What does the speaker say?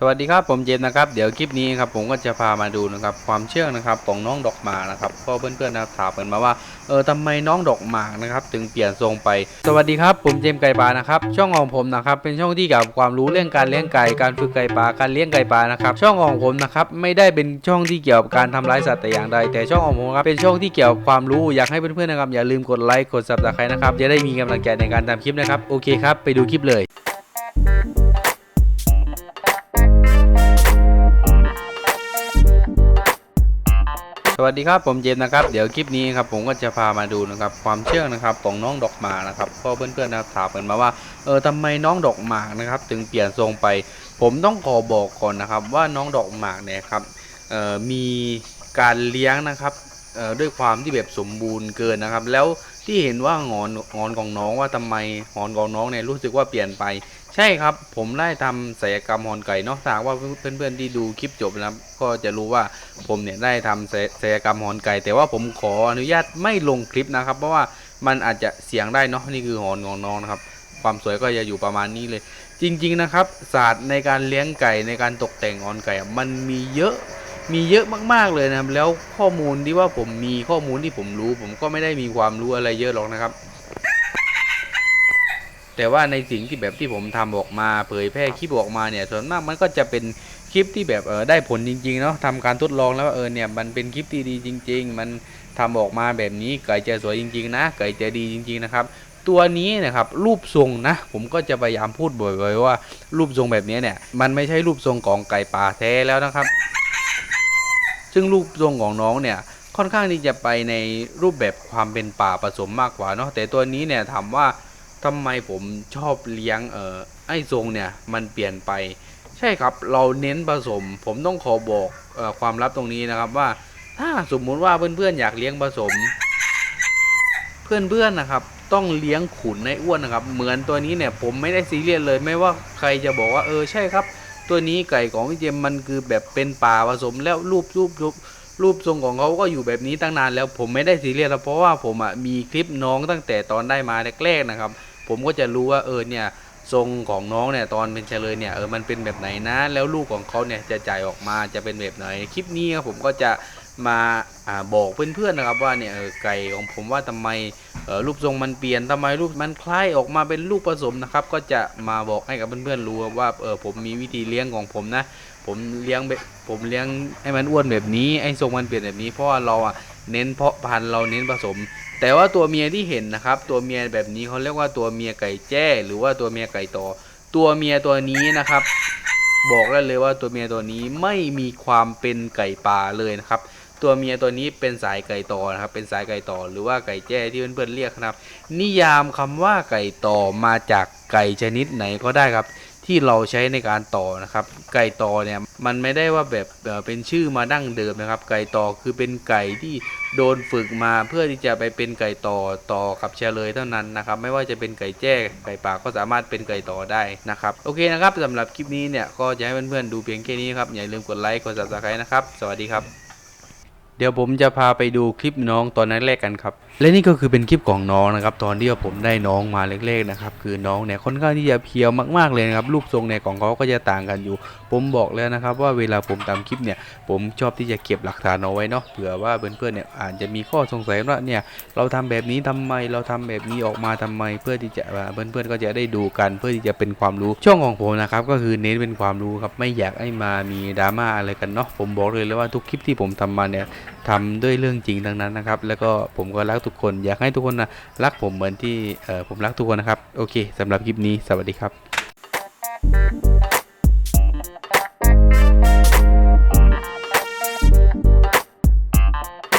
สวัสดีครับผมเจมส์นะครับเดี๋ยวคลิปนี้ครับผมก็จะพามาดูนะครับความเชื่องนะครับของน้องดอกหมากนะครับก็เพื่อนๆนะครับถามกันมาว่าเออทำไมน้องดอกหมากนะครับถึงเปลี่ยนทรงไป สวัสดีครับผมเจมส์ไก่ปลานะครับช่องของผมนะครับเป็นช่องที่เกี่ยวกับความรู้เรื่องการเลี้ยงไก่การฝึกไก่ปลาการเลี้ยงไก่ปลานะครับช่องของผมนะครับไม่ได้เป็นช่องที่เกี่ยวกับการทำร้ายสัตว์แต่อย่างใด แต่ช่องของผมครับเป็นช่องที่เกี่ยวกับความรู้อยากให้เพื่อนๆนะครับอย่าลืมกดไลค์กด subscribe นะครับจะได้มีกำลังใจในการทำคลิปนะครับโอเคครับไปดูคลิปเลย สวัสดีครับผมเจมส์นะครับเดี๋ยวคลิปนี้ครับผมก็จะพามาดูนะครับความเชื่องนะครับของน้องดอกหมากนะครับก็เพื่อนๆนะครับถามกันมาว่าเออทำไมน้องดอกหมากนะครับถึงเปลี่ยนทรงไป ผมต้องขอบอกก่อนนะครับว่าน้องดอกหมากเนี่ยครับเอ่อมีการเลี้ยงนะครับเอ่อด้วยความที่แบบสมบูรณ์เกินนะครับ แล้ว ที่เห็นว่างอนงอนของน้องว่าทำไมงอนของน้องเนี่ยรู้สึกว่าเปลี่ยนไป ใช่ครับ ผมได้ทำศัลยกรรมหอนไก่เนอกจากว่าเพื่อนๆที่ดูคลิปจบนะครับก็จะรู้ว่าผมเนี่ยได้ทำศัลศัลยกรรมหอนไก่ แต่ว่าผมขออนุญาตไม่ลงคลิปนะครับ เพราะว่ามันอาจจะเสียงได้เนาะนี่คือหอนของน้องนะครับความสวยก็จะอยู่ประมาณนี้เลย จริง ๆนะครับศาสตร์ในการเลี้ยงไก่ในการตกแต่งหอนไก่มันมีเยอะ มีเยอะมากๆเลยนะครับ แล้วข้อมูลที่ว่าผมมีข้อมูลที่ผมรู้ ผมก็ไม่ได้มีความรู้อะไรเยอะหรอกนะครับ แต่ว่าในสิ่งที่แบบที่ผมทำออกมาเผยแพร่คลิปออกมาเนี่ย ส่วนมากมันก็จะเป็นคลิปที่แบบเออได้ผลจริงๆเนาะทำการทดลองแล้วเออเนี่ยมันเป็นคลิปที่ดีจริง ๆ มันทำออกมาแบบนี้ไก่จะสวยจริง ๆ นะไก่จะดีจริง ๆ นะครับตัวนี้นะครับรูปทรงนะผมก็จะพยายามพูดบ่อยๆว่า รูปทรงแบบนี้เนี่ย มันไม่ใช่รูปทรงของไก่ป่าแท้แล้วนะครับ ซึ่งรูปทรงของน้องเนี่ยค่อนข้างที่จะไปในรูปแบบความเป็นป่าผสมมากกว่าเนาะแต่ตัวนี้เนี่ยถามว่าทำไมผมชอบเลี้ยงเอ่อไอ้ทรงเนี่ยมันเปลี่ยนไป ใช่ครับเราเน้นผสม ผมต้องขอบอกออความลับตรงนี้นะครับว่า ถ้าสมมุติว่าเพื่อนๆอยากเลี้ยงผสม เพื่อนๆนะครับ ต้องเลี้ยงขุนในอ้วนนะครับ เหมือนตัวนี้เนี่ยผมไม่ได้ซีเรียสเลยไม่ว่าใครจะบอกว่าเออใช่ครับ ตัวนี้ไก่ของพี่เจมมันคือแบบเป็นป่าผสมแล้วรูปรูปรูปรูปทรงของเขาก็อยู่แบบนี้ตั้งนานแล้วผมไม่ได้ซีเรียสแล้วเพราะว่าผมอะมีคลิปน้องตั้งแต่ตอนได้มาแรกๆนะครับ ผมก็จะรู้ว่าเออเนี่ยทรงของน้องเนี่ยตอนเป็นเฉลยเนี่ยเออมันเป็นแบบไหนนะ แล้วลูกของเขาเนี่ยจะจ่ายออกมาจะเป็นแบบไหนคลิปนี้ครับผมก็จะมาอ่าบอกเพื่อนๆนะครับว่าเนี่ยออไก่ของผมว่าทำไม รูปทรงมันเปลี่ยนทำไมรูปมันคล้ายออกมาเป็นลูกผสมนะครับ ก็จะมาบอกให้กับเพื่อนๆรู้ว่าเออผมมีวิธีเลี้ยงของผมนะ ผมเลี้ยงแบบผมเลี้ยงให้มันอ้วนแบบนี้ไอ้ทรงมันเปลี่ยนแบบนี้เพราะว่าเราอะเน้นเพาะพันธุ์เราเน้นผสม แต่ว่าตัวเมียที่เห็นนะครับ ตัวเมียแบบนี้เขาเรียกว่าตัวเมียไก่แจ้ หรือว่าตัวเมียไก่ต่อ ตัวเมียตัวนี้นะครับ บอกได้เลยว่าตัวเมียตัวนี้ไม่มีความเป็นไก่ป่าเลยนะครับ ตัวเมียตัวนี้เป็นสายไก่ต่อนะครับ เป็นสายไก่ต่อหรือว่าไก่แจ้ที่เพื่อนๆเรียกนะครับ นิยามคำว่าไก่ต่อมาจากไก่ชนิดไหนก็ได้ครับ ที่เราใช้ในการต่อนะครับ ไก่ต่อเนี่ยมันไม่ได้ว่าแบบเป็นชื่อมาดั้งเดิมนะครับ ไก่ต่อคือเป็นไก่ที่โดนฝึกมาเพื่อที่จะไปเป็นไก่ต่อต่อกับเชลยเท่านั้นนะครับ ไม่ว่าจะเป็นไก่แจ้ไก่ป่าก็สามารถเป็นไก่ต่อได้นะครับโอเคนะครับสำหรับคลิปนี้เนี่ยก็จะให้เพื่อนๆดูเพียงแค่นี้ครับอย่าลืมกดไลค์กด subscribe นะครับ สวัสดีครับ เดี๋ยวผมจะพาไปดูคลิปน้องตอนนั้นแรกกันครับ และนี่ก็คือเป็นคลิปของน้องนะครับ ตอนที่ผมได้น้องมาเล็กๆนะครับ คือน้องเนี่ยค่อนข้างที่จะเพียวมากๆเลยนะครับรูปทรงเนี่ยของเขาก็จะต่างกันอยู่ ผมบอกแล้วนะครับ ว่าเวลาผมทำคลิปเนี่ยผมชอบที่จะเก็บหลักฐานเอาไว้เนาะเผื่อว่าเพื่อนๆเนี่ยอาจจะมีข้อสงสัยว่าเนี่ยเราทำแบบนี้ทำไมเราทำแบบนี้ออกมาทำไม เพื่อที่จะเพื่อนๆก็จะได้ดูกัน เพื่อที่จะเป็นความรู้ช่องของผมนะครับก็คือเน้นเป็นความรู้ครับไม่อยากให้มามีดราม่าอะไรกันเนาะผมบอกเลยเลยว่าทุกคลิปที่ผมทำมาเนี่ยทำด้วยเรื่องจริงทั้งนั้นนะครับ แล้วก็ผมก็รักทุกคน อยากให้ทุกคนนะรักผมเหมือนที่ผมรักทุกคนนะครับ โอเคสำหรับคลิปนี้ สวัสดีครับ